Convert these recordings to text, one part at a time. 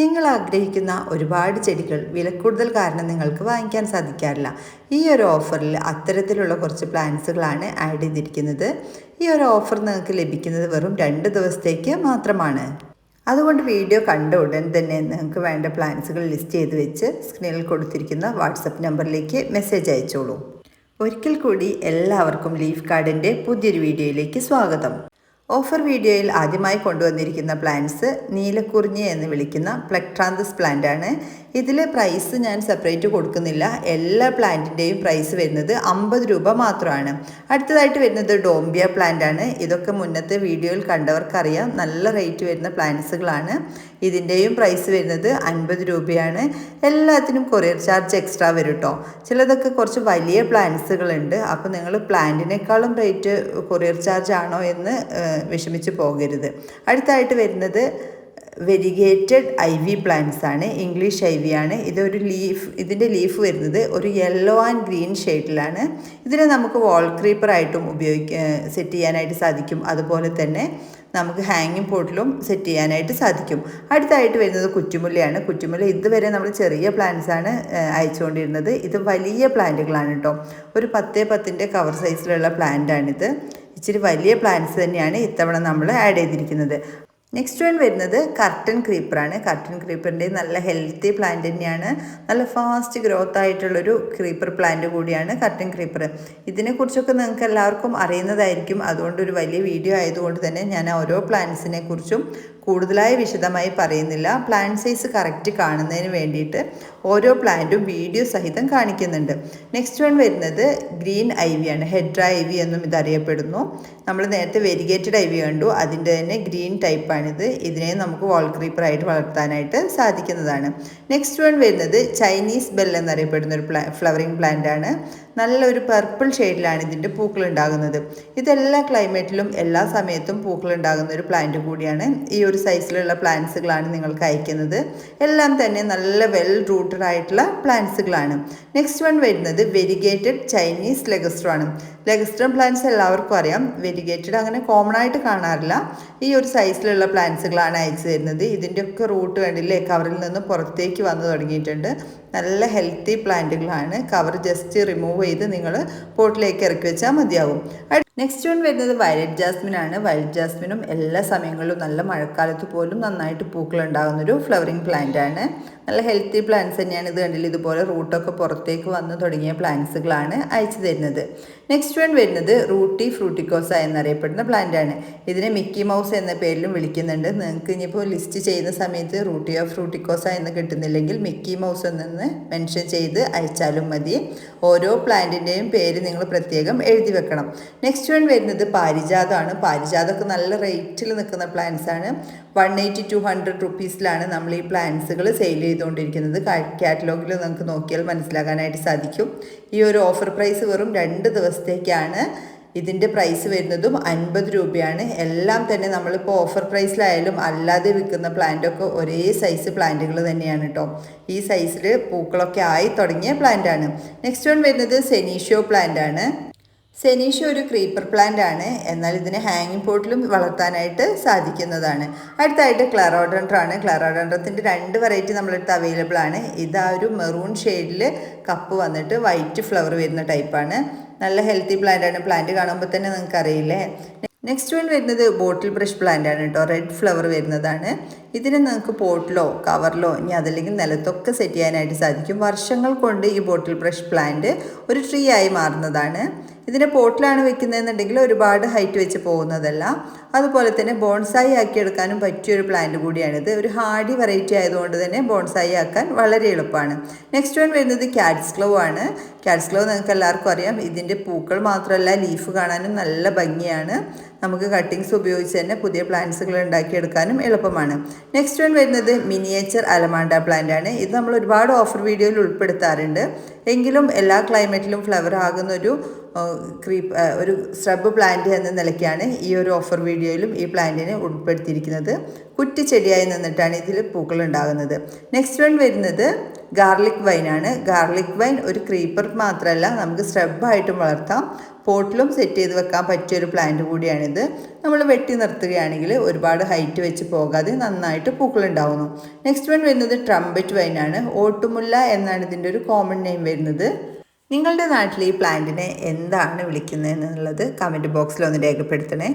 നിങ്ങൾ ആഗ്രഹിക്കുന്ന ഒരുപാട് ചെടികൾ വിലക്കൂടുതൽ കാരണം നിങ്ങൾക്ക് വാങ്ങിക്കാൻ സാധിക്കാറില്ല. ഈ ഒരു ഓഫറിൽ അത്തരത്തിലുള്ള കുറച്ച് പ്ലാന്റ്സുകളാണ് ആഡ് ചെയ്തിരിക്കുന്നത്. ഈ ഒരു ഓഫർ നിങ്ങൾക്ക് ലഭിക്കുന്നത് വെറും രണ്ട് ദിവസത്തേക്ക് മാത്രമാണ്. അതുകൊണ്ട് വീഡിയോ കണ്ട ഉടൻ തന്നെ നിങ്ങൾക്ക് വേണ്ട പ്ലാൻസുകൾ ലിസ്റ്റ് ചെയ്ത് വെച്ച് സ്ക്രീനിൽ കൊടുത്തിരിക്കുന്ന വാട്സപ്പ് നമ്പറിലേക്ക് മെസ്സേജ് അയച്ചോളൂ. ഒരിക്കൽ കൂടി എല്ലാവർക്കും ലീഫ് കാർഡിന്റെ പുതിയൊരു വീഡിയോയിലേക്ക് സ്വാഗതം. ഓഫർ വീഡിയോയിൽ ആദ്യമായി കൊണ്ടുവന്നിരിക്കുന്ന പ്ലാന്റ്സ് നീലക്കുറിഞ്ഞി എന്ന് വിളിക്കുന്ന പ്ലക്ട്രാന്തസ് പ്ലാന്റ് ആണ്. ഇതിലെ പ്രൈസ് ഞാൻ സെപ്പറേറ്റ് കൊടുക്കുന്നില്ല. എല്ലാ പ്ലാന്റിന്റെയും പ്രൈസ് വരുന്നത് അമ്പത് രൂപ മാത്രമാണ്. അടുത്തതായിട്ട് വരുന്നത് ഡോംബിയ പ്ലാന്റ് ആണ്. ഇതൊക്കെ മുന്നത്തെ വീഡിയോയിൽ കണ്ടവർക്കറിയാം. നല്ല റേറ്റ് വരുന്ന പ്ലാന്റ്സുകളാണ് ഇതിന്റെയും പ്രൈസ് വരുന്നത് അൻപത് രൂപയാണ്. എല്ലാത്തിനും കൊറിയർ ചാർജ് എക്സ്ട്രാ വരും കേട്ടോ ചിലതൊക്കെ കുറച്ച് വലിയ പ്ലാന്റ്സുകളുണ്ട് അപ്പോൾ നിങ്ങൾ പ്ലാന്റിനേക്കാളും റേറ്റ് കൊറിയർ ചാർജ് ആണോ എന്ന് വിഷമിച്ച് പോകരുത്. അടുത്തായിട്ട് വരുന്നത് വെരിഗേറ്റഡ് ഐ വി പ്ലാന്റ്സ് ആണ്. ഇംഗ്ലീഷ് ഐ വി ആണ്. ഇതൊരു ലീഫ് ഇതിന്റെ ലീഫ് വരുന്നത് ഒരു യെല്ലോ ആൻഡ് ഗ്രീൻ ഷെയ്ഡിലാണ് ഇതിനെ നമുക്ക് വാൾ ക്രീപ്പറായിട്ടും ഉപയോഗിക്ക സെറ്റ് ചെയ്യാനായിട്ട് സാധിക്കും. അതുപോലെ തന്നെ നമുക്ക് ഹാങ്ങിങ് പോട്ടിലും സെറ്റ് ചെയ്യാനായിട്ട് സാധിക്കും. അടുത്തായിട്ട് വരുന്നത് കുറ്റുമുല്ലയാണ്. കുറ്റുമുല്ല ഇതുവരെ നമ്മൾ ചെറിയ പ്ലാന്റ്സ് ആണ് അയച്ചുകൊണ്ടിരുന്നത്. ഇത് വലിയ പ്ലാന്റുകളാണ് കേട്ടോ ഒരു പത്തേ പത്തിന്റെ കവർ സൈസിലുള്ള പ്ലാന്റാണിത് ഇച്ചിരി വലിയ പ്ലാന്റ്സ് തന്നെയാണ് ഇത്തവണ നമ്മൾ ആഡ് ചെയ്തിരിക്കുന്നത്. നെക്സ്റ്റ് വൺ വരുന്നത് കർട്ടൻ ക്രീപ്പറാണ് കർട്ടൻ ക്രീപ്പറിന്റെ നല്ല ഹെൽത്തി പ്ലാന്റ് തന്നെയാണ്. നല്ല ഫാസ്റ്റ് ഗ്രോത്ത് ആയിട്ടുള്ളൊരു ക്രീപ്പർ പ്ലാന്റ് കൂടിയാണ് കർട്ടൻ ക്രീപ്പർ ഇതിനെക്കുറിച്ചൊക്കെ നിങ്ങൾക്ക് എല്ലാവർക്കും അറിയുന്നതായിരിക്കും. അതുകൊണ്ട് ഒരു വലിയ വീഡിയോ ആയതുകൊണ്ട് തന്നെ ഞാൻ ഓരോ പ്ലാന്റ്സിനെ കുറിച്ചും കൂടുതലായി വിശദമായി പറയുന്നില്ല. പ്ലാന്റ് സൈസ് കറക്റ്റ് കാണുന്നതിന് വേണ്ടിയിട്ട് ഓരോ പ്ലാന്റും വീഡിയോ സഹിതം കാണിക്കുന്നുണ്ട്. നെക്സ്റ്റ് വൺ വരുന്നത് ഗ്രീൻ ഐ വി ആണ്. ഹെഡ്ര ഐ വി എന്നും ഇതറിയപ്പെടുന്നു. നമ്മൾ നേരത്തെ വെരിഗേറ്റഡ് ഐ വി കണ്ടു. അതിന്റെ തന്നെ ഗ്രീൻ ടൈപ്പാണിത് ഇതിനെ നമുക്ക് വാൾ ക്രീപ്പറായിട്ട് വളർത്താനായിട്ട് സാധിക്കുന്നതാണ്. നെക്സ്റ്റ് വൺ വരുന്നത് ചൈനീസ് ബെൽ എന്നറിയപ്പെടുന്ന ഒരു പ്ലാ ഫ്ലവറിങ് പ്ലാന്റ് ആണ്. നല്ലൊരു പർപ്പിൾ ഷെയ്ഡിലാണ് ഇതിന്റെ പൂക്കൾ ഉണ്ടാകുന്നത്. ഇതെല്ലാ ക്ലൈമറ്റിലും എല്ലാ സമയത്തും പൂക്കൾ ഉണ്ടാകുന്ന ഒരു പ്ലാന്റ് കൂടിയാണ്. ഈ ഒരു സൈസിലുള്ള പ്ലാന്റ്സുകളാണ് നിങ്ങൾക്ക് അയക്കുന്നത്. എല്ലാം തന്നെ നല്ല വെൽ റൂട്ടഡ് ആയിട്ടുള്ള പ്ലാന്റ്സുകളാണ്. നെക്സ്റ്റ് വൺ വരുന്നത് വെരിഗേറ്റഡ് ചൈനീസ് ലെഗസ്ട്രോ ആണ്. ലെഗസ്ട്രം പ്ലാന്റ്സ് എല്ലാവർക്കും അറിയാം. വെരിഗേറ്റഡ് അങ്ങനെ കോമൺ ആയിട്ട് കാണാറില്ല. ഈ ഒരു സൈസിലുള്ള പ്ലാന്റ്സുകളാണ് അയച്ചു തരുന്നത് ഇതിന്റെയൊക്കെ റൂട്ട് കണ്ടില്ലേ? കവറിൽ നിന്ന് പുറത്തേക്ക് വന്നു തുടങ്ങിയിട്ടുണ്ട്. നല്ല ഹെൽത്തി പ്ലാന്റുകളാണ് കവർ ജസ്റ്റ് റിമൂവ് ചെയ്ത് നിങ്ങൾ പോട്ടിലേക്ക് ഇറക്കി വെച്ചാൽ മതിയാവും. നെക്സ്റ്റ് വൺ വരുന്നത് വയലറ്റ് ജാസ്മിൻ ആണ്. വയലറ്റ് ജാസ്മിനും എല്ലാ സമയങ്ങളിലും നല്ല മഴക്കാലത്ത് പോലും നന്നായിട്ട് പൂക്കൾ ഉണ്ടാകുന്ന ഒരു ഫ്ലവറിങ് പ്ലാന്റ് ആണ്. നല്ല ഹെൽത്തി പ്ലാന്റ്സ് തന്നെയാണ് ഇത് കണ്ടില്ല? ഇതുപോലെ റൂട്ടൊക്കെ പുറത്തേക്ക് വന്ന് തുടങ്ങിയ പ്ലാന്റ്സുകളാണ് അയച്ചു തരുന്നത്. നെക്സ്റ്റ് വൺ വരുന്നത് റൂട്ടി ഫ്രൂട്ടിക്കോസ എന്നറിയപ്പെടുന്ന പ്ലാന്റ് ആണ്. ഇതിനെ മിക്കി മൗസ് എന്ന പേരിലും വിളിക്കുന്നുണ്ട്. നിങ്ങൾക്ക് ഇനിയിപ്പോൾ ലിസ്റ്റ് ചെയ്യുന്ന സമയത്ത് റൂട്ടി ഓഫ് ഫ്രൂട്ടിക്കോസ എന്ന് കിട്ടുന്നില്ലെങ്കിൽ മിക്കി മൗസ് എന്ന് മെൻഷൻ ചെയ്ത് അയച്ചാലും മതി. ഓരോ പ്ലാന്റിന്റെയും പേര് നിങ്ങൾ പ്രത്യേകം എഴുതി വെക്കണം. നെക്സ്റ്റ് വൺ വരുന്നത് പാരിജാതമാണ്. പാരിജാതമൊക്കെ നല്ല റേറ്റിൽ നിൽക്കുന്ന പ്ലാന്റ്സ് ആണ്. വൺ എയ്റ്റി ടു ഹൺഡ്രഡ് റുപ്പീസിലാണ് നമ്മൾ ഈ പ്ലാന്റ്സുകൾ സെയിൽ ചെയ്തുകൊണ്ടിരിക്കുന്നത്. കാറ്റലോഗിൽ നമുക്ക് നോക്കിയാൽ മനസ്സിലാക്കാനായിട്ട് സാധിക്കും. ഈ ഒരു ഓഫർ പ്രൈസ് വെറും രണ്ട് ദിവസത്തേക്കാണ് ഇതിന്റെ പ്രൈസ് വരുന്നതും അൻപത് രൂപയാണ്. എല്ലാം തന്നെ നമ്മളിപ്പോൾ ഓഫർ പ്രൈസിലായാലും അല്ലാതെ വിൽക്കുന്ന പ്ലാന്റൊക്കെ ഒരേ സൈസ് പ്ലാന്റുകൾ തന്നെയാണ് കേട്ടോ. ഈ സൈസിൽ പൂക്കളൊക്കെ ആയി തുടങ്ങിയ പ്ലാന്റാണ്. നെക്സ്റ്റ് വൺ വരുന്നത് സെനീഷ്യോ പ്ലാന്റ് ആണ് സെനീഷ ഒരു ക്രീപ്പർ പ്ലാന്റ് ആണ്. എന്നാൽ ഇതിനെ ഹാങ്ങിങ് പോട്ടിലും വളർത്താനായിട്ട് സാധിക്കുന്നതാണ്. അടുത്തായിട്ട് ക്ലറോഡൻഡ്രാണ് ക്ലറോഡൻഡ്രത്തിന്റെ രണ്ട് വെറൈറ്റി നമ്മളടുത്ത് അവൈലബിൾ ആണ്. ഇത് ആ ഒരു മെറൂൺ ഷെയ്ഡിൽ കപ്പ് വന്നിട്ട് വൈറ്റ് ഫ്ലവർ വരുന്ന ടൈപ്പാണ് നല്ല ഹെൽത്തി പ്ലാന്റ് ആണ്. പ്ലാന്റ് കാണുമ്പോൾ തന്നെ നിങ്ങൾക്ക് അറിയില്ലേ നെക്സ്റ്റ് വൺ വരുന്നത് ബോട്ടിൽ ബ്രഷ് പ്ലാന്റ് ആണ് കേട്ടോ റെഡ് ഫ്ലവർ വരുന്നതാണ്. ഇതിനെ നിങ്ങൾക്ക് പോട്ടിലോ കവറിലോ ഇനി അതല്ലെങ്കിൽ നിലത്തൊക്കെ സെറ്റ് ചെയ്യാനായിട്ട് സാധിക്കും. വർഷങ്ങൾ കൊണ്ട് ഈ ബോട്ടിൽ ബ്രഷ് പ്ലാന്റ് ഒരു ട്രീ ആയി മാറുന്നതാണ്. ഇതിനെ പോട്ടിലാണ് വെക്കുന്നതെന്നുണ്ടെങ്കിൽ ഒരുപാട് ഹൈറ്റ് വെച്ച് പോകുന്നതല്ല. അതുപോലെ തന്നെ ബോൺസായി ആക്കി എടുക്കാനും പറ്റിയൊരു പ്ലാന്റ് കൂടിയാണിത്. ഒരു ഹാർഡി വെറൈറ്റി ആയതുകൊണ്ട് തന്നെ ബോൺസായി ആക്കാൻ വളരെ എളുപ്പമാണ്. നെക്സ്റ്റ് വൺ വരുന്നത് ക്യാറ്റ്സ് ക്ലോ ആണ്. ക്യാറ്റ്സ് ക്ലൗ നിങ്ങൾക്ക് എല്ലാവർക്കും അറിയാം. ഇതിന്റെ പൂക്കൾ മാത്രമല്ല ലീഫ് കാണാനും നല്ല ഭംഗിയാണ്. നമുക്ക് കട്ടിങ്സ് ഉപയോഗിച്ച് തന്നെ പുതിയ പ്ലാന്റ്സുകൾ ഉണ്ടാക്കിയെടുക്കാനും എളുപ്പമാണ്. നെക്സ്റ്റ് വൺ വരുന്നത് മിനിയേച്ചർ അലമാണ്ട പ്ലാന്റ് ആണ്. ഇത് നമ്മൾ ഒരുപാട് ഓഫർ വീഡിയോയിൽ ഉൾപ്പെടുത്താറുണ്ട്. എങ്കിലും എല്ലാ ക്ലൈമറ്റിലും ഫ്ലവർ ആകുന്ന ഒരു ക്രീപ്പ് ഒരു സ്രബ് പ്ലാന്റ് എന്ന നിലയ്ക്കാണ് ഈ ഒരു ഓഫർ വീഡിയോയിലും ഈ പ്ലാന്റിനെ ഉൾപ്പെടുത്തിയിരിക്കുന്നത്. കുറ്റിച്ചെടിയായി നിന്നിട്ടാണ് ഇതിൽ പൂക്കൾ ഉണ്ടാകുന്നത്. നെക്സ്റ്റ് വൺ വരുന്നത് ഗാർലിക് വൈനാണ്. ഗാർലിക് വൈൻ ഒരു ക്രീപ്പർ മാത്രമല്ല നമുക്ക് സ്ട്രബായിട്ടും വളർത്താം. പോട്ടിലും സെറ്റ് ചെയ്ത് വെക്കാൻ പറ്റിയ ഒരു പ്ലാന്റ് കൂടിയാണിത്. നമ്മൾ വെട്ടി നിർത്തുകയാണെങ്കിൽ ഒരുപാട് ഹൈറ്റ് വെച്ച് പോകാതെ നന്നായിട്ട് പൂക്കളുണ്ടാവുന്നു നെക്സ്റ്റ് വൺ വരുന്നത് ട്രംപറ്റ് വൈനാണ്. ഓട്ടുമുല്ല എന്നാണ് ഇതിന്റെ ഒരു കോമൺ നെയിം വരുന്നത്. നിങ്ങളുടെ നാട്ടിൽ ഈ പ്ലാന്റിനെ എന്താണ് വിളിക്കുന്നത് എന്നുള്ളത് കമന്റ് ബോക്സിൽ ഒന്ന് രേഖപ്പെടുത്തണേ.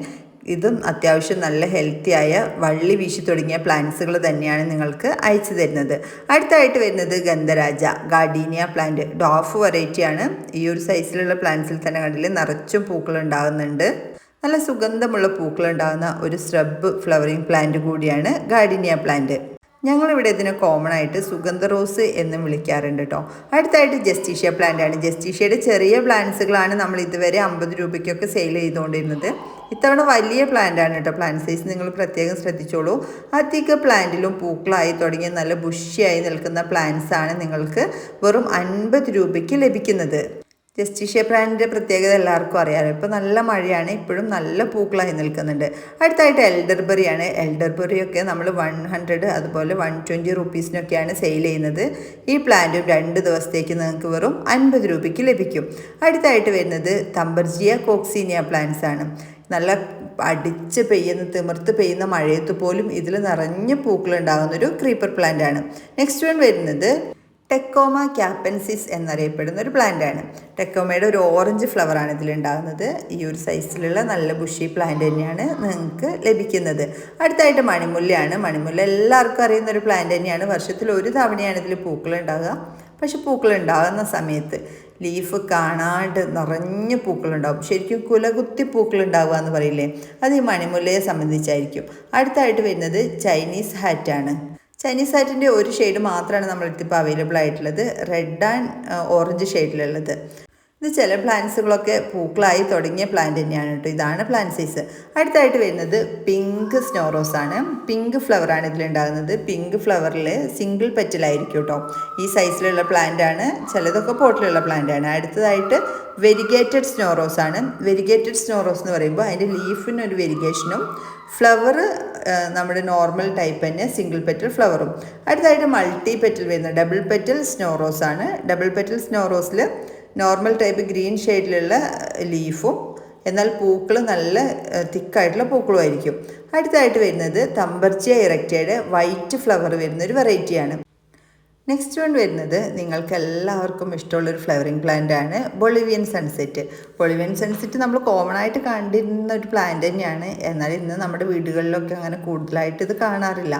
ഇതും അത്യാവശ്യം നല്ല ഹെൽത്തിയായ വള്ളി വീശി തുടങ്ങിയ പ്ലാന്റ്സുകൾ തന്നെയാണ് നിങ്ങൾക്ക് അയച്ചു തരുന്നത്. അടുത്തായിട്ട് വരുന്നത് ഗന്ധരാജ ഗാർഡീനിയ പ്ലാന്റ് ഡോഫ് വെറൈറ്റിയാണ് ഈ ഒരു സൈസിലുള്ള പ്ലാന്റ്സിൽ തന്നെ കണ്ടില്ല നിറച്ചും പൂക്കൾ ഉണ്ടാകുന്നുണ്ട് നല്ല സുഗന്ധമുള്ള പൂക്കൾ ഉണ്ടാകുന്ന ഒരു സ്രബ് ഫ്ലവറിംഗ് പ്ലാന്റ് കൂടിയാണ് ഗാർഡീനിയ പ്ലാന്റ് ഞങ്ങളിവിടെ ഇതിനെ കോമൺ ആയിട്ട് സുഗന്ധ റോസ് എന്നും വിളിക്കാറുണ്ട് കേട്ടോ അടുത്തായിട്ട് ജസ്റ്റീഷ്യ പ്ലാന്റ് ആണ്. ജസ്റ്റീഷ്യയുടെ ചെറിയ പ്ലാന്റ്സുകളാണ് നമ്മൾ ഇതുവരെ അമ്പത് രൂപയ്ക്കൊക്കെ സെയിൽ ചെയ്തുകൊണ്ടിരുന്നത്. ഇത്തവണ വലിയ പ്ലാന്റ് ആണ് കേട്ടോ പ്ലാന്റ് സൈസ് നിങ്ങൾ പ്രത്യേകം ശ്രദ്ധിച്ചോളൂ. അധിക പ്ലാന്റിലും പൂക്കളായി തുടങ്ങിയ നല്ല ബുഷിയായി നിൽക്കുന്ന പ്ലാന്റ്സ് ആണ് നിങ്ങൾക്ക് വെറും അൻപത് രൂപയ്ക്ക് ലഭിക്കുന്നത്. ജസ്റ്റിഷ്യ ബ്രാൻഡിന്റെ പ്രത്യേകത എല്ലാവർക്കും അറിയാമല്ലോ ഇപ്പോൾ നല്ല മഴയാണ് ഇപ്പോഴും നല്ല പൂക്കളായി നിൽക്കുന്നുണ്ട്. അടുത്തായിട്ട് എൽഡർബറിയാണ് എൽഡർബറിയൊക്കെ നമ്മൾ വൺ ഹൺഡ്രഡ് അതുപോലെ വൺ ട്വന്റി റുപ്പീസിനൊക്കെയാണ് സെയിൽ ചെയ്യുന്നത്. ഈ പ്ലാന്റും രണ്ട് ദിവസത്തേക്ക് നിങ്ങൾക്ക് വെറും അൻപത് രൂപയ്ക്ക് ലഭിക്കും. അടുത്തായിട്ട് വരുന്നത് തമ്പർജിയ കോക്സീനിയ പ്ലാന്റ്സ് ആണ്. നല്ല അടിച്ച് പെയ്യുന്ന തിമിർത്ത് പെയ്യുന്ന മഴയത്ത് പോലും ഇതിൽ നിറഞ്ഞ പൂക്കളുണ്ടാകുന്ന ഒരു ക്രീപ്പർ പ്ലാന്റ് ആണ്. നെക്സ്റ്റ് വൺ വരുന്നത് ടെക്കോമ ക്യാപ്പൻസിസ് എന്നറിയപ്പെടുന്ന ഒരു പ്ലാന്റ് ആണ്. ടെക്കോമയുടെ ഒരു ഓറഞ്ച് ഫ്ലവർ ആണ് ഇതിലുണ്ടാകുന്നത് ഈ ഒരു സൈസിലുള്ള നല്ല ബുഷി പ്ലാന്റ് തന്നെയാണ് നിങ്ങൾക്ക് ലഭിക്കുന്നത്. അടുത്തായിട്ട് മണിമുല്ലയാണ്. മണിമുല്ല എല്ലാവർക്കും അറിയുന്ന ഒരു പ്ലാന്റ് തന്നെയാണ്. വർഷത്തിൽ ഒരു തവണയാണ് ഇതിൽ പൂക്കൾ ഉണ്ടാകുക. പക്ഷെ പൂക്കൾ ഉണ്ടാകുന്ന സമയത്ത് ലീഫ് കാണാണ്ട് നിറഞ്ഞ പൂക്കളുണ്ടാവും. ശരിക്കും കുലകുത്തി പൂക്കൾ ഉണ്ടാവുക എന്ന് പറയില്ലേ? അത് ഈ മണിമുല്ലയെ സംബന്ധിച്ചായിരിക്കും. അടുത്തായിട്ട് വരുന്നത് ചൈനീസ് ഹാറ്റാണ്. ചൈനീസ് ഹാറ്റിന്റെ ഒരു ഷെയ്ഡ് മാത്രമാണ് നമ്മളിപ്പോൾ അവൈലബിൾ ആയിട്ടുള്ളത്. റെഡ് ആൻഡ് ഓറഞ്ച് ഷെയ്ഡിലുള്ളത്. ഇത് ചില പ്ലാന്റ്സുകളൊക്കെ പൂക്കളായി തുടങ്ങിയ പ്ലാന്റ് തന്നെയാണ് കേട്ടോ. ഇതാണ് പ്ലാന്റ് സൈസ് അടുത്തായിട്ട് വരുന്നത് പിങ്ക് സ്നോറോസ് ആണ്. പിങ്ക് ഫ്ലവറാണ് ഇതിലുണ്ടാകുന്നത്. പിങ്ക് ഫ്ലവറിൽ സിംഗിൾ പെറ്റലായിരിക്കും കേട്ടോ. ഈ സൈസിലുള്ള പ്ലാന്റ് ആണ്. ചിലതൊക്കെ പോട്ടിലുള്ള പ്ലാന്റ് ആണ്. അടുത്തതായിട്ട് വെരിഗേറ്റഡ് സ്നോറോസ് ആണ്. വെരിഗേറ്റഡ് സ്നോറോസ് എന്ന് പറയുമ്പോൾ അതിന്റെ ലീഫിന് ഒരു വെരിഗേഷനും ഫ്ലവർ നമ്മുടെ നോർമൽ ടൈപ്പ് തന്നെ സിംഗിൾ പെറ്റൽ ഫ്ലവറും അടുത്തതായിട്ട് മൾട്ടി പെറ്റൽ വരുന്ന ഡബിൾ പെറ്റൽ സ്നോറോസ് ആണ്. ഡബിൾ പെറ്റൽ സ്നോറോസിൽ നോർമൽ ടൈപ്പ് ഗ്രീൻ ഷെയ്ഡിലുള്ള ലീഫും എന്നാൽ പൂക്കൾ നല്ല തിക്കായിട്ടുള്ള പൂക്കളുമായിരിക്കും. അടുത്തായിട്ട് വരുന്നത് തമ്പർച്ചിയ ഇറക്റ്റയുടെ വൈറ്റ് ഫ്ലവർ വരുന്ന ഒരു വെറൈറ്റിയാണ് നെക്സ്റ്റ് വൺ വരുന്നത് നിങ്ങൾക്ക് എല്ലാവർക്കും ഇഷ്ടമുള്ളൊരു ഫ്ലവറിങ് പ്ലാന്റ് ആണ് ബൊളിവിയൻ സൺസെറ്റ് ബൊളിവിയൻ സൺസെറ്റ് നമ്മൾ കോമൺ ആയിട്ട് കണ്ടിരുന്ന ഒരു പ്ലാന്റ് തന്നെയാണ്. എന്നാൽ ഇന്ന് നമ്മുടെ വീടുകളിലൊക്കെ അങ്ങനെ കൂടുതലായിട്ട് ഇത് കാണാറില്ല.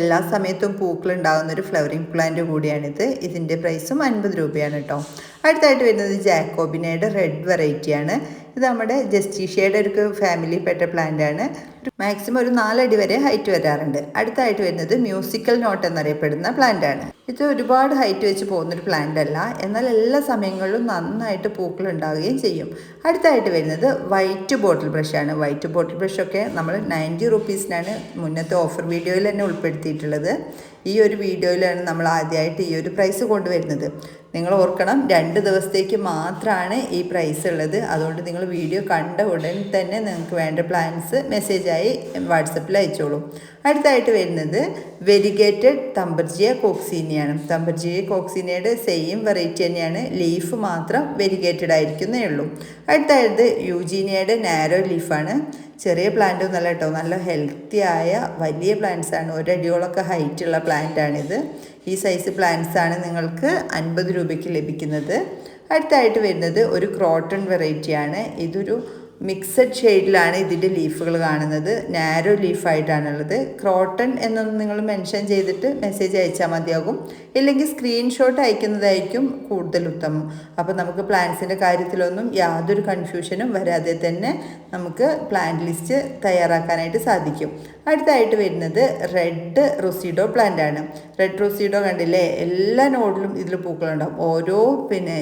എല്ലാ സമയത്തും പൂക്കൾ ഉണ്ടാകുന്ന ഒരു ഫ്ലവറിങ് പ്ലാന്റ് കൂടിയാണിത്. ഇതിന്റെ പ്രൈസും അൻപത് രൂപയാണ് കേട്ടോ. അടുത്തായിട്ട് വരുന്നത് ജാക്കോബിനയുടെ റെഡ് വെറൈറ്റിയാണ് ഇത് നമ്മുടെ ജസ്റ്റീഷ്യയുടെ ഒരു ഫാമിലി പെട്ട പ്ലാന്റ് ആണ്. മാക്സിമം ഒരു നാലടി വരെ ഹൈറ്റ് വരാറുണ്ട്. അടുത്തായിട്ട് വരുന്നത് മ്യൂസിക്കൽ നോട്ട് എന്നറിയപ്പെടുന്ന പ്ലാന്റ് ആണ്. ഇത് ഒരുപാട് ഹൈറ്റ് വെച്ച് പോകുന്നൊരു പ്ലാന്റ് അല്ല. എന്നാൽ എല്ലാ സമയങ്ങളിലും നന്നായിട്ട് പൂക്കൾ ഉണ്ടാവുകയും ചെയ്യും. അടുത്തായിട്ട് വരുന്നത് വൈറ്റ് ബോട്ടിൽ ബ്രഷാണ് വൈറ്റ് ബോട്ടിൽ ബ്രഷൊക്കെ നമ്മൾ നയന്റി റുപ്പീസിനാണ് മുന്നത്തെ ഓഫർ വീഡിയോയിൽ തന്നെ ഉൾപ്പെടുത്തിയിട്ടുള്ളത്. ഈ ഒരു വീഡിയോയിലാണ് നമ്മൾ ആദ്യമായിട്ട് ഈ ഒരു പ്രൈസ് കൊണ്ടുവരുന്നത്. നിങ്ങൾ ഓർക്കണം രണ്ട് ദിവസത്തേക്ക് മാത്രമാണ് ഈ പ്രൈസ് ഉള്ളത്. അതുകൊണ്ട് നിങ്ങൾ വീഡിയോ കണ്ട ഉടൻ തന്നെ നിങ്ങൾക്ക് വേണ്ട പ്ലാൻസ് മെസ്സേജായി വാട്സപ്പിൽ അയച്ചോളൂ. അടുത്തായിട്ട് വരുന്നത് വെരിഗേറ്റഡ് തമ്പർജിയ കോക്സീനിയാണ് തമ്പർജിയ കോക്സീനയുടെ സെയിം വെറൈറ്റി തന്നെയാണ്. ലീഫ് മാത്രം വെരിഗേറ്റഡ് ആയിരിക്കുന്നേ ഉള്ളൂ. അടുത്തായത് യൂജീനിയയുടെ നാരോ ലീഫാണ് ചെറിയ പ്ലാന്റ് ഒന്നല്ല കേട്ടോ. നല്ല ഹെൽത്തി ആയ വലിയ പ്ലാന്റ്സ് ആണ്. ഒരടിയോളൊക്കെ ഹൈറ്റുള്ള പ്ലാന്റ് ആണിത്. ഈ സൈസ് പ്ലാന്റ്സ് ആണ് നിങ്ങൾക്ക് അൻപത് രൂപയ്ക്ക് ലഭിക്കുന്നത്. അടുത്തായിട്ട് വരുന്നത് ഒരു ക്രോട്ടൺ വെറൈറ്റിയാണ് ഇതൊരു മിക്സഡ് ഷെയ്ഡിലാണ് ഇതിന്റെ ലീഫുകൾ കാണുന്നത്. നാരോ ലീഫായിട്ടാണുള്ളത്. ക്രോട്ടൺ എന്നൊന്ന് നിങ്ങൾ മെൻഷൻ ചെയ്തിട്ട് മെസ്സേജ് അയച്ചാൽ മതിയാകും. ഇല്ലെങ്കിൽ സ്ക്രീൻഷോട്ട് അയക്കുന്നതായിരിക്കും കൂടുതൽ ഉത്തമം. അപ്പോൾ നമുക്ക് പ്ലാന്റ്സിന്റെ കാര്യത്തിലൊന്നും യാതൊരു കൺഫ്യൂഷനും വരാതെ തന്നെ നമുക്ക് പ്ലാന്റ് ലിസ്റ്റ് തയ്യാറാക്കാനായിട്ട് സാധിക്കും. അടുത്തായിട്ട് വരുന്നത് റെഡ് റൊസീഡോ പ്ലാന്റ് ആണ് റെഡ് റൊസീഡോ കണ്ടില്ലേ? എല്ലാ നോഡിലും ഇതിൽ പൂക്കളുണ്ടാവും. ഓരോ പിന്നെ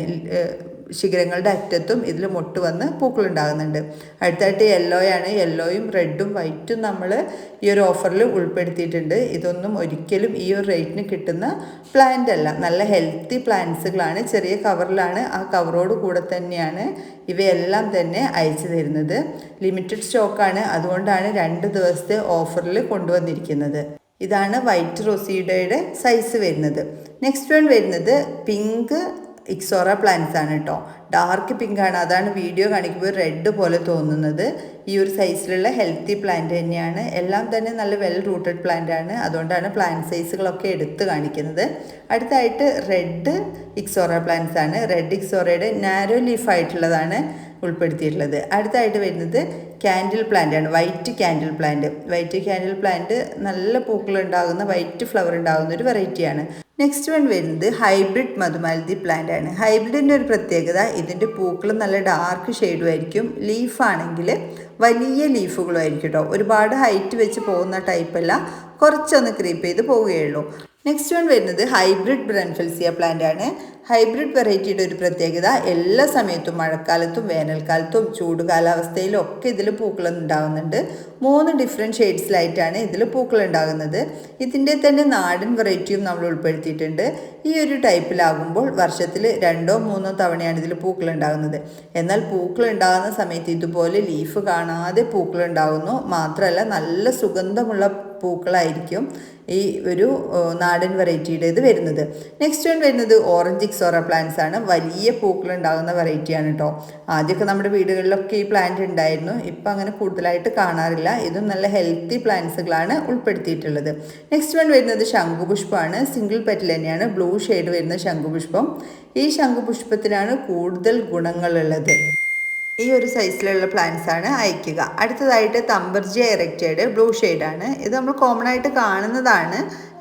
ശിഖരങ്ങളുടെ അറ്റത്തും ഇതിൽ മൊട്ട് വന്ന് പൂക്കളുണ്ടാകുന്നുണ്ട്. അടുത്തായിട്ട് യെല്ലോയാണ്. യെല്ലോയും റെഡും വൈറ്റും നമ്മൾ ഈ ഒരു ഓഫറിൽ ഉൾപ്പെടുത്തിയിട്ടുണ്ട്. ഇതൊന്നും ഒരിക്കലും ഈ ഒരു റേറ്റിന് കിട്ടുന്ന പ്ലാന്റ് അല്ല. നല്ല ഹെൽത്തി പ്ലാന്റ്സുകളാണ്. ചെറിയ കവറിലാണ്. ആ കവറോട് കൂടെ തന്നെയാണ് ഇവയെല്ലാം തന്നെ അയച്ചു തരുന്നത്. ലിമിറ്റഡ് സ്റ്റോക്കാണ്. അതുകൊണ്ടാണ് രണ്ട് ദിവസത്തെ ഓഫറിൽ കൊണ്ടുവന്നിരിക്കുന്നത്. ഇതാണ് വൈറ്റ് റൊസീഡയുടെ സൈസ് വരുന്നത്. നെക്സ്റ്റ് വൺ വരുന്നത് പിങ്ക് ഇക്സോറ പ്ലാന്റ്സ് ആണ് കേട്ടോ ഡാർക്ക് പിങ്ക് ആണ്. അതാണ് വീഡിയോ കാണിക്കുമ്പോൾ റെഡ് പോലെ തോന്നുന്നത്. ഈ ഒരു സൈസിലുള്ള ഹെൽത്തി പ്ലാന്റ് തന്നെയാണ്. എല്ലാം തന്നെ നല്ല വെൽ റൂട്ടഡ് പ്ലാന്റ് ആണ്. അതുകൊണ്ടാണ് പ്ലാന്റ് സൈസുകളൊക്കെ എടുത്ത് കാണിക്കുന്നത്. അടുത്തായിട്ട് റെഡ് ഇക്സോറ പ്ലാന്റ്സ് ആണ്. റെഡ് ഇക്സോറയുടെ നാരോ ലീഫ് ആയിട്ടുള്ളതാണ് ഉൾപ്പെടുത്തിയിട്ടുള്ളത്. അടുത്തായിട്ട് വരുന്നത് കാൻഡിൽ പ്ലാന്റ് ആണ്. White candle plant white candle plant നല്ല പൂക്കൾ ഉണ്ടാകുന്ന വൈറ്റ് ഫ്ലവർ ഉണ്ടാകുന്ന ഒരു വെറൈറ്റിയാണ് നെക്സ്റ്റ് വൺ വരുന്നത് ഹൈബ്രിഡ് മധുമാലതി പ്ലാന്റ് ആണ്. ഹൈബ്രിഡിന്റെ ഒരു പ്രത്യേകത ഇതിന്റെ പൂക്കൾ നല്ല ഡാർക്ക് ഷെയ്ഡും ആയിരിക്കും. ലീഫാണെങ്കിൽ വലിയ ലീഫുകളും ആയിരിക്കും കേട്ടോ ഒരുപാട് ഹൈറ്റ് വെച്ച് പോകുന്ന ടൈപ്പല്ല കുറച്ചൊന്ന് ക്രീപ്പ് ചെയ്ത് പോവുകയുള്ളൂ നെക്സ്റ്റ് വൺ വരുന്നത് ഹൈബ്രിഡ് ബ്രൻഫെൽസിയ പ്ലാന്റ് ആണ്. ഹൈബ്രിഡ് വെറൈറ്റിയുടെ ഒരു പ്രത്യേകത എല്ലാ സമയത്തും മഴക്കാലത്തും വേനൽക്കാലത്തും ചൂട് കാലാവസ്ഥയിലും ഒക്കെ ഇതിൽ പൂക്കൾ ഉണ്ടാകുന്നുണ്ട് മൂന്ന് ഡിഫറെന്റ് ഷെയ്ഡ്സിലായിട്ടാണ് ഇതിൽ പൂക്കൾ ഉണ്ടാകുന്നത്. ഇതിന്റെ തന്നെ നാടൻ വെറൈറ്റിയും നമ്മൾ ഉൾപ്പെടുത്തിയിട്ടുണ്ട്. ഈ ഒരു ടൈപ്പിലാകുമ്പോൾ വർഷത്തിൽ രണ്ടോ മൂന്നോ തവണയാണ് ഇതിൽ പൂക്കൾ ഉണ്ടാകുന്നത് എന്നാൽ പൂക്കൾ ഉണ്ടാകുന്ന സമയത്ത് ഇതുപോലെ ലീഫ് കാണാതെ പൂക്കൾ ഉണ്ടാകുന്നു മാത്രമല്ല നല്ല സുഗന്ധമുള്ള പൂക്കളായിരിക്കും ഈ ഒരു നാടൻ വെറൈറ്റിയുടെ ഇത് വരുന്നത്. നെക്സ്റ്റ് വൺ വരുന്നത് ഓറഞ്ച് ഇക്സോറ പ്ലാന്റ്സ് ആണ്. വലിയ പൂക്കൾ ഉണ്ടാകുന്ന വെറൈറ്റിയാണ് കേട്ടോ ആദ്യമൊക്കെ നമ്മുടെ വീടുകളിലൊക്കെ ഈ പ്ലാന്റ് ഉണ്ടായിരുന്നു. ഇപ്പം അങ്ങനെ കൂടുതലായിട്ട് കാണാറില്ല. ഇതും നല്ല ഹെൽത്തി പ്ലാന്റ്സുകളാണ് ഉൾപ്പെടുത്തിയിട്ടുള്ളത്. നെക്സ്റ്റ് വൺ വരുന്നത് ശംഖുപുഷ്പമാണ്. സിംഗിൾ പെറ്റിൽ തന്നെയാണ്. ബ്ലൂ ഷെയ്ഡ് വരുന്ന ശംഖുപുഷ്പം. ഈ ശംഖുപുഷ്പത്തിനാണ് കൂടുതൽ ഗുണങ്ങളുള്ളത്. ഈ ഒരു സൈസിലുള്ള പ്ലാന്റ്സ് ആണ് അയക്കുക. അടുത്തതായിട്ട് തമ്പർജി എറക്റ്റഡ് ബ്ലൂ ഷെയ്ഡാണ് ഇത് നമ്മൾ കോമൺ ആയിട്ട് കാണുന്നതാണ്.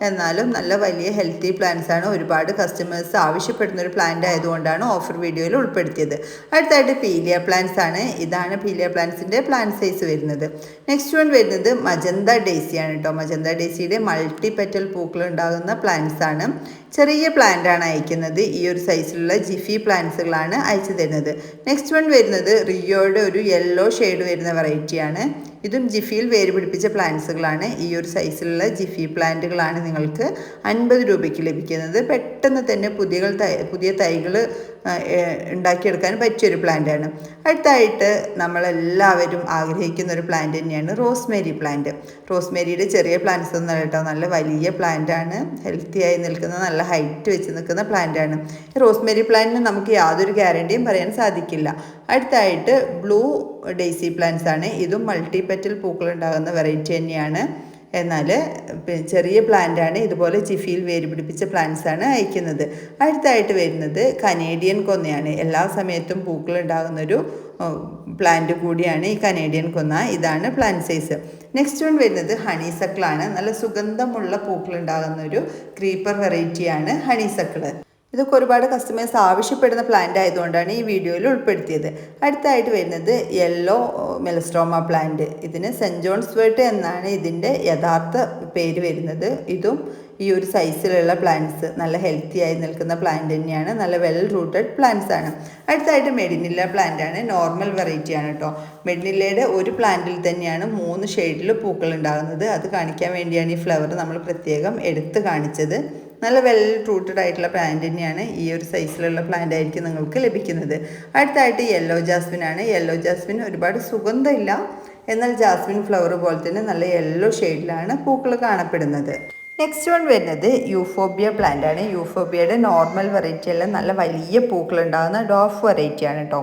എന്നാലും നല്ല വലിയ ഹെൽത്തി പ്ലാന്റ്സ് ആണ് ഒരുപാട് കസ്റ്റമേഴ്സ് ആവശ്യപ്പെടുന്ന ഒരു പ്ലാന്റ് ആയതുകൊണ്ടാണ് ഓഫർ വീഡിയോയിൽ ഉൾപ്പെടുത്തിയത്. അടുത്തായിട്ട് പീലിയ പ്ലാന്റ്സ് ആണ്. ഇതാണ് പീലിയ പ്ലാന്റ്സിന്റെ പ്ലാന്റ് സൈസ് വരുന്നത്. നെക്സ്റ്റ് വൺ വരുന്നത് മജന്ത ഡേസി ആണ് കേട്ടോ മജന്ത ഡേസിയുടെ മൾട്ടി പെറ്റൽ പൂക്കൾ ഉണ്ടാകുന്ന പ്ലാന്റ്സ് ആണ്. ചെറിയ പ്ലാന്റ് ആണ് അയക്കുന്നത്. ഈ ഒരു സൈസിലുള്ള ജിഫി പ്ലാന്റ്സുകളാണ് അയച്ചു തരുന്നത്. നെക്സ്റ്റ് വൺ വരുന്നത് റിയോയുടെ ഒരു യെല്ലോ ഷെയ്ഡ് വരുന്ന വെറൈറ്റിയാണ് ഇതും ജിഫിയിൽ വേര് പിടിപ്പിച്ച പ്ലാന്റ്സുകളാണ്. ഈ ഒരു സൈസിലുള്ള ജിഫി പ്ലാന്റുകളാണ് നിങ്ങൾക്ക് അൻപത് രൂപയ്ക്ക് ലഭിക്കുന്നത്. പെട്ടെന്ന് തന്നെ പുതിയ പുതിയ തൈകൾ ഉണ്ടാക്കിയെടുക്കാൻ പറ്റിയൊരു പ്ലാന്റാണ്. അടുത്തായിട്ട് നമ്മളെല്ലാവരും ആഗ്രഹിക്കുന്ന ഒരു പ്ലാന്റ് തന്നെയാണ് റോസ്മേരി പ്ലാന്റ്. റോസ്മേരിയുടെ ചെറിയ പ്ലാന്റ്സ് ഒന്നും കേട്ടോ. നല്ല വലിയ പ്ലാന്റാണ്. ഹെൽത്തി ആയി നിൽക്കുന്ന നല്ല ഹൈറ്റ് വെച്ച് നിൽക്കുന്ന പ്ലാന്റാണ്. റോസ്മേരി പ്ലാന്റിന് നമുക്ക് യാതൊരു ഗ്യാരണ്ടിയും പറയാൻ സാധിക്കില്ല. അടുത്തായിട്ട് ബ്ലൂ ഡെയ്സി പ്ലാന്റ്സ് ആണ്. ഇതും മൾട്ടി പെറ്റൽ പൂക്കൾ ഉണ്ടാകുന്ന വെറൈറ്റി തന്നെയാണ്. എന്നാൽ ചെറിയ പ്ലാന്റ് ആണ്. ഇതുപോലെ ചിഫിയിൽ വേര് പിടിപ്പിച്ച പ്ലാന്റ്സ് ആണ് അയക്കുന്നത്. അടുത്തായിട്ട് വരുന്നത് കനേഡിയൻ കൊന്നയാണ്. എല്ലാ സമയത്തും പൂക്കൾ ഉണ്ടാകുന്നൊരു പ്ലാന്റ് കൂടിയാണ് ഈ കനേഡിയൻ കൊന്ന. ഇതാണ് പ്ലാന്റ് സൈസ്. നെക്സ്റ്റ് വൺ വരുന്നത് ഹണി സക്കിളാണ് നല്ല സുഗന്ധമുള്ള പൂക്കൾ ഉണ്ടാകുന്ന ഒരു ക്രീപ്പർ വെറൈറ്റിയാണ് ഹണീസക്കിൾ. ഇതൊക്കെ ഒരുപാട് കസ്റ്റമേഴ്സ് ആവശ്യപ്പെടുന്ന പ്ലാന്റ് ആയതുകൊണ്ടാണ് ഈ വീഡിയോയിൽ ഉൾപ്പെടുത്തിയത്. അടുത്തായിട്ട് വരുന്നത് യെല്ലോ മെലസ്ട്രോമ പ്ലാന്റ് ഇതിന് സെന്റ് ജോൺസ് വേർട്ട് എന്നാണ് ഇതിന്റെ യഥാർത്ഥ പേര് വരുന്നത്. ഇതും ഈ ഒരു സൈസിലുള്ള പ്ലാന്റ്സ് നല്ല ഹെൽത്തി ആയി നിൽക്കുന്ന പ്ലാന്റ് തന്നെയാണ്. നല്ല വെൽ റൂട്ടഡ് പ്ലാന്റ്സ് ആണ്. അടുത്തായിട്ട് മെഡിനില്ല പ്ലാന്റ് ആണ്. നോർമൽ വെറൈറ്റി ആണ് കേട്ടോ മെഡിനില്ലയുടെ ഒരു പ്ലാന്റിൽ തന്നെയാണ് മൂന്ന് ഷെയ്ഡിൽ പൂക്കൾ ഉണ്ടാകുന്നത്. അത് കാണിക്കാൻ വേണ്ടിയാണ് ഈ ഫ്ലവർ നമ്മൾ പ്രത്യേകം എടുത്ത് കാണിച്ചത്. നല്ല വെൽ റൂട്ടഡ് ആയിട്ടുള്ള പ്ലാന്റ് തന്നെയാണ് ഈ ഒരു സൈസിലുള്ള പ്ലാന്റ് ആയിരിക്കും നിങ്ങൾക്ക് ലഭിക്കുന്നത്. അടുത്തായിട്ട് യെല്ലോ ജാസ്മിൻ ആണ്. യെല്ലോ ജാസ്മിൻ ഒരുപാട് സുഗന്ധമില്ല. എന്നാൽ ജാസ്മിൻ ഫ്ലവർ പോലെ തന്നെ നല്ല യെല്ലോ ഷെയ്ഡിലാണ് പൂക്കൾ കാണപ്പെടുന്നത്. നെക്സ്റ്റ് വൺ വരുന്നത് യൂഫോബിയ പ്ലാന്റ് ആണ്. യൂഫോബിയയുടെ നോർമൽ വെറൈറ്റി അല്ല നല്ല വലിയ പൂക്കൾ ഉണ്ടാകുന്ന ഡോഫ് വെറൈറ്റി ആണ് കേട്ടോ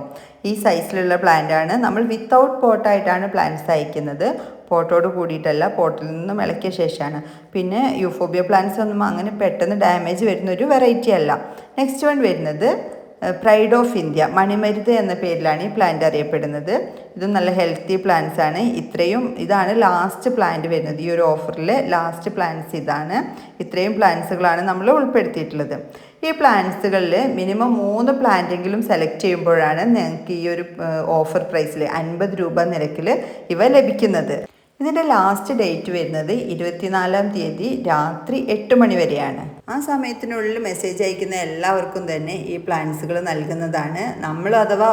ഈ സൈസിലുള്ള പ്ലാന്റ് ആണ്. നമ്മൾ വിത്തൗട്ട് പോട്ടായിട്ടാണ് പ്ലാന്റ്സ് അയക്കുന്നത്. പോട്ടോട് കൂടിയിട്ടല്ല പോട്ടിൽ നിന്നും ഇളക്കിയ ശേഷമാണ് പിന്നെ യൂഫോബിയ പ്ലാന്റ്സ് ഒന്നും അങ്ങനെ പെട്ടെന്ന് ഡാമേജ് വരുന്ന ഒരു വെറൈറ്റി അല്ല. നെക്സ്റ്റ് വൺ വരുന്നത് പ്രൈഡ് ഓഫ് ഇന്ത്യ മണിമരുത് എന്ന പേരിലാണ് ഈ പ്ലാന്റ് അറിയപ്പെടുന്നത്. ഇത് നല്ല ഹെൽത്തി പ്ലാന്റ്സ് ആണ്. ഇത്രയും ഇതാണ് ലാസ്റ്റ് പ്ലാന്റ് വരുന്നത്. ഈ ഒരു ഓഫറിൽ ലാസ്റ്റ് പ്ലാന്റ്സ് ഇതാണ്. ഇത്രയും പ്ലാന്റ്സുകളാണ് നമ്മൾ ഉൾപ്പെടുത്തിയിട്ടുള്ളത്. ഈ പ്ലാന്റ്സുകളിൽ മിനിമം മൂന്ന് പ്ലാന്റെങ്കിലും സെലക്ട് ചെയ്യുമ്പോഴാണ് നിങ്ങൾക്ക് ഈ ഒരു ഓഫർ പ്രൈസിൽ അൻപത് രൂപ നിരക്കിൽ ഇവ ലഭിക്കുന്നത്. ഇതിന്റെ ലാസ്റ്റ് ഡേറ്റ് വരുന്നത് ഇരുപത്തിനാലാം തീയതി രാത്രി എട്ട് മണി വരെയാണ്. ആ സമയത്തിനുള്ളിൽ മെസ്സേജ് അയക്കുന്ന എല്ലാവർക്കും തന്നെ ഈ പ്ലാൻസുകൾ നൽകുന്നതാണ്. നമ്മൾ അഥവാ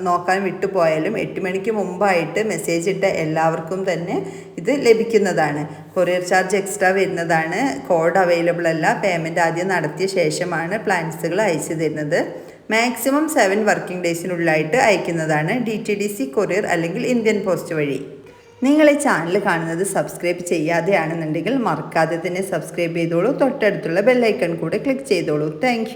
നോക്കാൻ വിട്ടുപോയാലും എട്ട് മണിക്ക് മുമ്പായിട്ട് മെസ്സേജ് ഇട്ട എല്ലാവർക്കും തന്നെ ഇത് ലഭിക്കുന്നതാണ്. കൊറിയർ ചാർജ് എക്സ്ട്രാ വരുന്നതാണ്. കോഡ് അവൈലബിൾ അല്ല. പേയ്മെന്റ് ആദ്യം നടത്തിയ ശേഷമാണ് പ്ലാൻസുകൾ അയച്ചു തരുന്നത്. മാക്സിമം സെവൻ വർക്കിംഗ് ഡേയ്സിനുള്ളിലായിട്ട് അയക്കുന്നതാണ്. D T D C courier അല്ലെങ്കിൽ ഇന്ത്യൻ പോസ്റ്റ് വഴി. നിങ്ങൾ ഈ ചാനൽ കാണുന്നത് സബ്സ്ക്രൈബ് ചെയ്യാതെയാണെന്നുണ്ടെങ്കിൽ മറക്കാതെ തന്നെ സബ്സ്ക്രൈബ് ചെയ്തോളൂ. തൊട്ടടുത്തുള്ള ബെല്ലൈക്കൺ കൂടെ ക്ലിക്ക് ചെയ്തോളൂ. താങ്ക്